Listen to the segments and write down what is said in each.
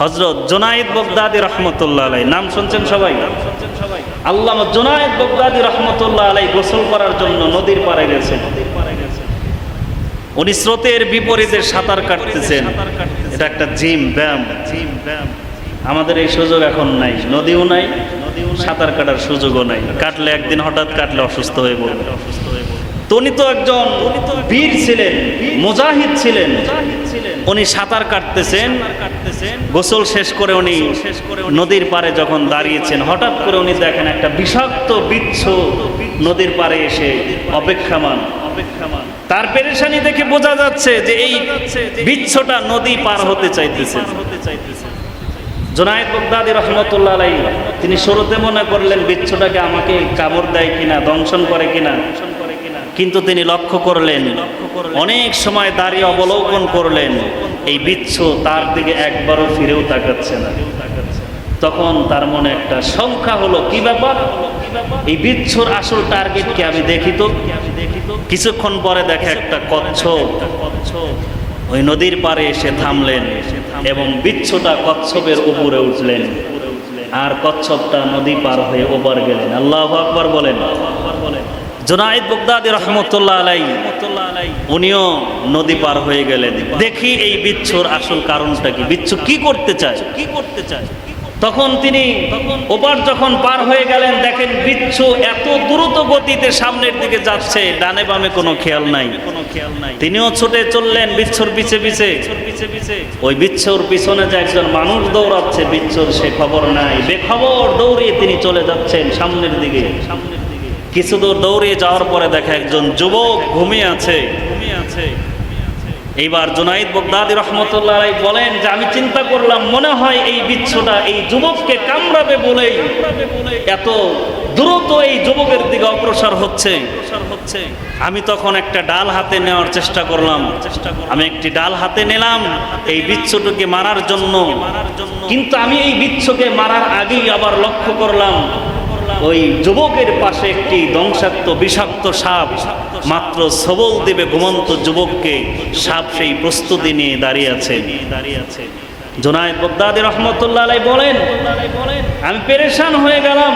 হজরত জোনায়েদ বগদাদি রহমতুল্লাহ আলাই নাম শুনছেন সবাই? আল্লাহ জোনায়েদ বগদাদি রহমতুল্লাহ আলাই গোসল করার জন্য নদীর পাড়ে গেছেন। উনি স্রোতের বিপরীতে সাঁতার কাটতেছেন। এটা একটা জিম ব্যায়াম জিম, ব্যায়াম। আমাদের এই সুযোগ এখন নাই। নদীও নাই, সাঁতার কাটার সুযোগও নাই। কাটলে একদিন হঠাৎ কাটলে অসুস্থ হয়ে পড়বে। উনি তো একজন বীর ছিলেন, মুজাহিদ ছিলেন। উনি সাঁতার কাটতেছেন। গোসল শেষ করে উনি নদীর পাড়ে যখন দাঁড়িয়েছেন, হঠাৎ করে উনি দেখেন একটা বিষাক্ত, বিচ্ছ নদীর পাড়ে এসে অপেক্ষামান। তার পেরেশানি দেখে বোঝা যাচ্ছে যে এই বিচ্ছটা নদী পার হতে চাইতেছে। জোনায়েদ বগদাদি রহমতুল্লাহ আলাই তিনি শুরুতে মনে করলেন, বিচ্ছটাকে আমাকে কামড় দেয় কিনা, দংশন করে কিনা। কিন্তু তিনি লক্ষ্য করলেন, অনেক সময় দাঁড়িয়ে অবলোকন করলেন, এই বিচ্ছ তার দিকে একবারও ফিরেও তাকাচ্ছে না। তখন তার মনে একটা সংখ্যা হলো, কি ব্যাপার? এই বিচ্ছর আসল টার্গেট কি আমি দেখি তো? কিছুক্ষণ পরে দেখে একটা কচ্ছপ, ওই নদীর পাড়ে এসে থামলেন এবং বিচ্ছটা কচ্ছপের উপরে উঠলেন। আর কচ্ছপটা নদী পার হয়ে ওপার গেলেন। আল্লাহ আকবর বলেন। জোনায়েদ বগদাদি রহমতুল্লাহ আলাই, উনিও নদী পার হয়ে গেলেন। দেখি এই বিচ্ছুর আসল কারণটা কি? বিচ্ছু কি করতে চায়? কি করতে চায় তখন তিনি ওপার যখন পার হয়ে গেলেন, দেখেন বিচ্ছু এত দ্রুত গতিতে সামনের দিকে যাচ্ছে, ডানে বামে কোনো খেয়াল নাই। কোনো খেয়াল নাই তিনিও ছুটে চললেন বিচ্ছুর পিছে পিছে। ওই বিচ্ছুর পিছনে যে একজন মানুষ দৌড়াচ্ছে, বিচ্ছুর সে খবর নাই। বেখবর দৌড়িয়ে তিনি চলে যাচ্ছেন সামনের দিকে। সামনের কিছু দূর দৌড়িয়ে যাওয়ার পরে দেখা একজন যুবক ঘুমিয়ে আছে। ঘুমিয়ে আছে এইবার জুনাইদ বগদাদি রহমতুল্লাহ বলেন যে, আমি চিন্তা করলাম, মনে হয় এই বিচ্ছটা এই যুবককে কামড়াবে বলেই এত দ্রুত এই যুবকের দিকে অগ্রসর হচ্ছে হচ্ছে। আমি তখন একটা ডাল হাতে নেওয়ার চেষ্টা করলাম। আমি একটি ডাল হাতে নিলাম, এই বিচ্ছুটাকে মারার জন্য। কিন্তু আমি এই বিচ্ছকে মারার আগেই আবার লক্ষ্য করলাম ওই যুবকের পাশে একটি ধ্বংসাত্ম বিষাক্ত সাপ মাত্র সবল দেবে ঘুমন্ত যুবককে। সাপ সেই প্রস্তুতি নিয়ে দাঁড়িয়ে আছে। দাঁড়িয়ে আছে জোনায়েদ বগদাদি রহমতুল্লাহ আলাই বলেন, আমি পেরেশান হয়ে গেলাম।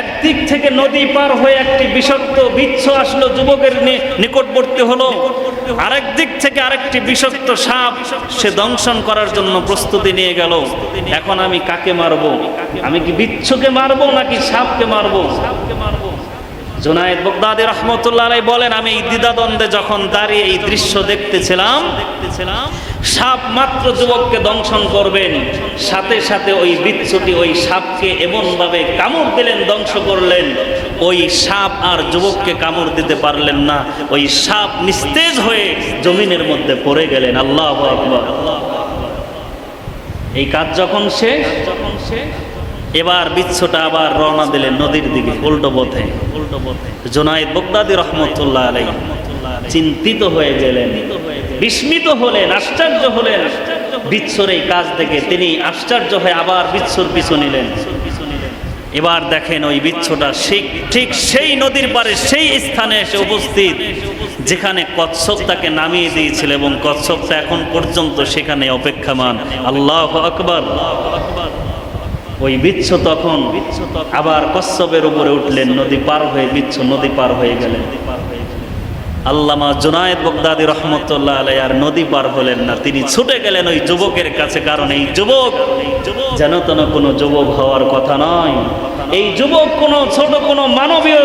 একদিক থেকে নদী পার হয়ে একটি বিষাক্ত বিচ্ছ আসলো যুবকের নিকটবর্তী হলো। আরেক দিক থেকে আরেকটি বিষাক্ত সাপ সে দংশন করার জন্য প্রস্তুতি নিয়ে গেল। এখন আমি কাকে মারবো? আমি কি বিচ্ছুকে মারবো নাকি সাপকে মারবো সাপকে মারবো? জোনায়েদ বগদাদি রহমতুল্লাহ বলেন, আমি এই দ্বিধাদ্বন্দ্বে যখন দাঁড়িয়ে এই দৃশ্য দেখতেছিলাম দেখতেছিলাম সাপ মাত্র যুবককে দংশন করবেন। সাথে সাথে ওই বিচ্ছুটি ওই সাপকে এমনভাবে কামড় দিলেন, ধ্বংস করলেন। ওই সাপ আর যুবককে কামড় দিতে পারলেন না। ওই সাপ নিস্তেজ হয়ে জমিনের মধ্যে পড়ে গেলেন। আল্লাহ আকবার। এই কাজ যখন শেষ যখন শেষ এবার বিচ্ছটা আবার রওনা দিলেন নদীর দিকে, উল্টো পথে। উল্টো পথে জোনায়েদ বগদাদি রহমতুল্লাহ আলাই চিন্তিত হয়ে গেলেন, বিস্মিত হলেন, আশ্চর্য হলেন। বিচ্ছর এই কাজ দেখে তিনি আশ্চর্য হয়ে আবার বিচ্ছর পিছু নিলেন। এবার দেখেন ওই বিচ্ছটা ঠিক ঠিক সেই নদীর পারে সেই স্থানে এসে উপস্থিত, যেখানে কচ্ছপ তাকে নামিয়ে দিয়েছিল এবং কচ্ছপটা এখন পর্যন্ত সেখানে অপেক্ষামান। আল্লাহ আকবর। ওই বিচ্ছ তখন আবার কচ্ছপের উপরে উঠলেন, নদী পার হয়ে বিচ্ছ নদী পার হয়ে গেলেন। আল্লামা জুনায়েদ বগদাদি রহমতুল্লাহ আলাই আর নদী পার হলেন না। তিনি ছুটে গেলেন ওই যুবকের কাছে, কারণ এই যুবক যেন তেন কোনো যুবক হওয়ার কথা নয়। এই যুবক কোনো ছোট, কোনো মানবীয়,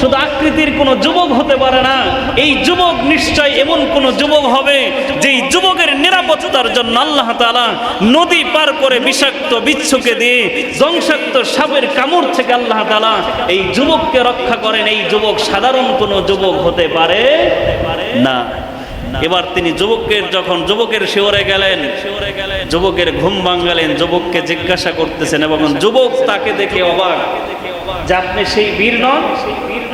শুধু আকৃতির কোনো যুবক হতে পারে না। এই যুবক নিশ্চয় এমন কোনো যুবক হবে যেই যুবকের নিরাপত্তার জন্য আল্লাহ তাআলা নদী পার করে বিষাক্ত বিচ্ছুকে দিয়ে ধ্বংসাক্ত সাপের কামড় থেকে আল্লাহ তাআলা এই যুবককে রক্ষা করেন। এই যুবক সাধারণ কোনো যুবক হতে পারে না। এবার তিনি যুবকের যখন যুবকের শিওরে গেলেন, যুবকের ঘুম ভাঙালেন, যুবককে জিজ্ঞাসা করতেছেন এবং যুবক তাকে দেখে অবাক যে আপনি সেই বীর নন,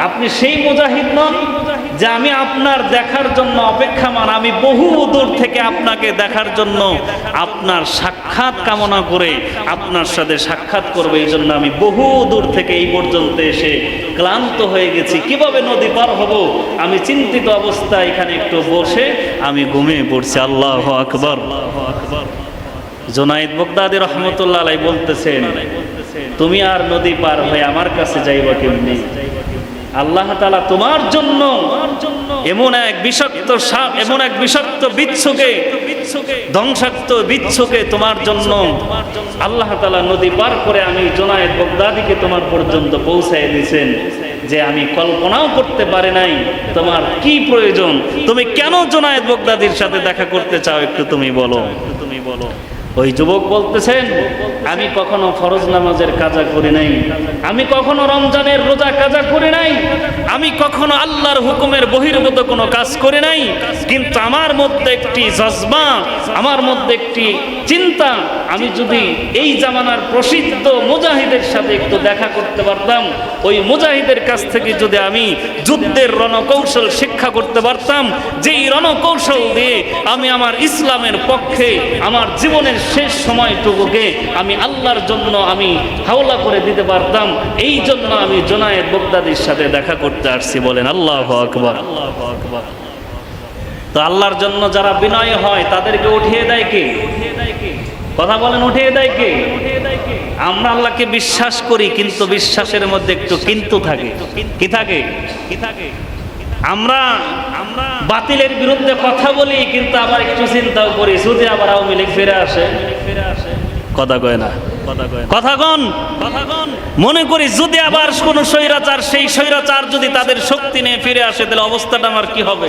আপনি সেই মুজাহিদ নন। যে আমি আপনার দেখার জন্য অপেক্ষামান, আমি বহু দূর থেকে আপনাকে দেখার জন্য আপনার সাক্ষাৎ কামনা করে আপনার সাথে সাক্ষাৎ করবে। এই জন্য আমি বহু দূর থেকে এই পর্যন্ত এসে ক্লান্ত হয়ে গেছি। কীভাবে নদী পার হব? আমি চিন্তিত অবস্থায় এখানে একটু বসে আমি ঘুমিয়ে পড়ছি। আল্লাহ আকবর। জোনাইদ বগদাদি রহমতুল্লাহ বলতেছেন, তুমি আর নদী পার হয়ে আমার কাছে যাইবা কেমনি? আল্লাহ তালা তোমার জন্য এমন এক বিষাক্ত সাপ, এমন এক বিষাক্ত বিচ্ছুকে, ধ্বংসাক্ত বিচ্ছুকে তোমার জন্য আল্লাহ তালা নদী পার করে আমি জোনায়েদ বগদাদিকে তোমার পর্যন্ত পৌঁছায় দিয়েছেন যে আমি কল্পনাও করতে পারি নাই তোমার কি প্রয়োজন? তুমি কেন জোনায়েদ বগদাদির সাথে দেখা করতে চাও একটু তুমি বলো তুমি বলো। ওই যুবক বলতেছেন, আমি কখনো ফরজ নামাজের কাজা করি নাই। আমি কখনো রমজানের রোজা কাজা করি নাই। আমি কখনো আল্লাহর হুকুমের বহির্ভূত কোনো কাজ করি নাই। কিন্তু আমার মধ্যে একটি জজবা, আমার মধ্যে একটি চিন্তা। আমি যদি এই জামানার প্রসিদ্ধ মুজাহিদের সাথে একটু দেখা করতে পারতাম, ওই মুজাহিদের কাছ থেকে যদি আমি যুদ্ধের রণকৌশল শিক্ষা করতে পারতাম, যেই রণকৌশল দিয়ে আমি আমার ইসলামের পক্ষে, আমার জীবনের শেষ সময়টুকুকে আমি আল্লাহর জন্য আমি হাওলা করে দিতে পারতাম, এই জন্য আমি জোনায়েদ বগদাদির সাথে দেখা করতে আসছি বলেন, আল্লাহ আকবর। আল্লাহ আকবর তো আল্লাহর জন্য যারা বিনয় হয়, তাদেরকে উঠিয়ে দেয় কে? কথা বলেন, উঠিয়ে দেয় কে? আমরা আল্লাহকে বিশ্বাস করি, কিন্তু বিশ্বাসের মধ্যে একটু কিন্তু থাকে কি থাকে। কি থাকে? আমরা আমরা বাতিলের বিরুদ্ধে কথা বলি, কিন্তু আবার একটু চিন্তাও করি যদি আবার আওয়ামী লীগ ফিরে আসে ফিরে আসে। কথা কয় না? কথা কন। মনে করি যদি আবার কোন স্বৈরাচার, সেই স্বৈরাচার যদি তাদের শক্তি নিয়ে ফিরে আসে, তাহলে অবস্থাটা আমার কি হবে?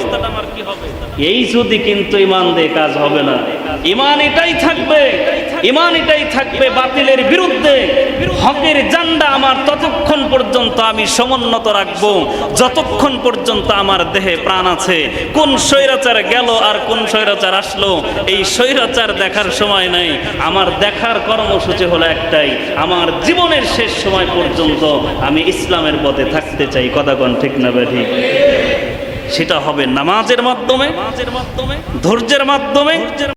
এই যদি কিন্তু ইমান দিয়ে কাজ হবে না। ইমান এটাই থাকবে। ইমান এটাই থাকবে বাতিলের বিরুদ্ধে। হকের জান্ডা আমার ততক্ষণ পর্যন্ত আমি সমুন্নত রাখব। যতক্ষণ পর্যন্ত আমার দেহে প্রাণ আছে, কোন স্বৈরাচার গেল আর কোন স্বৈরাচার আসলো, এই স্বৈরাচার দেখার সময় নাই। আমার দেখার কর্মসূচি হলো একটাই, আমার জীবনের শেষ সময় পর্যন্ত আমি ইসলামের পথে থাকতে চাই। কথা কোন ঠিক না ঠিক সেটা হবে নামাজের মাধ্যমে, ধৈর্যের মাধ্যমে